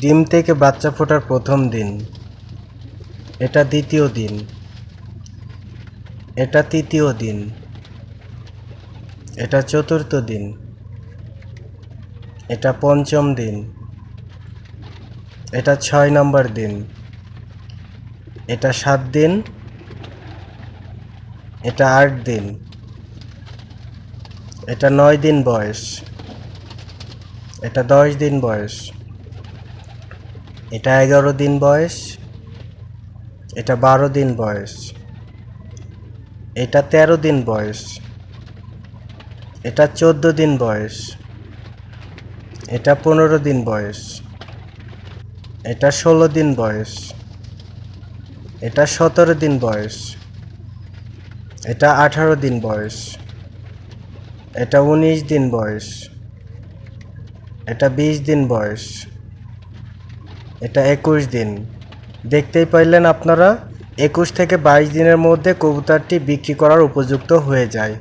ডিম থেকে বাচ্চা ফোটার প্রথম দিন। এটা দ্বিতীয় দিন। এটা তৃতীয় দিন। এটা চতুর্থ দিন। এটা পঞ্চম দিন। এটা ছয় নম্বর দিন। এটা সাত দিন। এটা আট দিন। এটা নয় দিন বয়স। এটা দশ দিন বয়স। এটা এগারো দিন বয়স, এটা বারো দিন বয়স, এটা তেরো দিন বয়স, এটা চোদ্দ দিন বয়স, এটা পনেরো দিন বয়স, এটা ষোলো দিন বয়স, এটা সতেরো দিন বয়স, এটা আঠারো দিন বয়স, এটা উনিশ দিন বয়স, এটা বিশ দিন বয়স। এটা একুশ দিন। দেখতেই পাইলেন আপনারা, একুশ থেকে বাইশ দিনের মধ্যে কবুতরটি বিক্রি করার উপযুক্ত হয়ে যায়।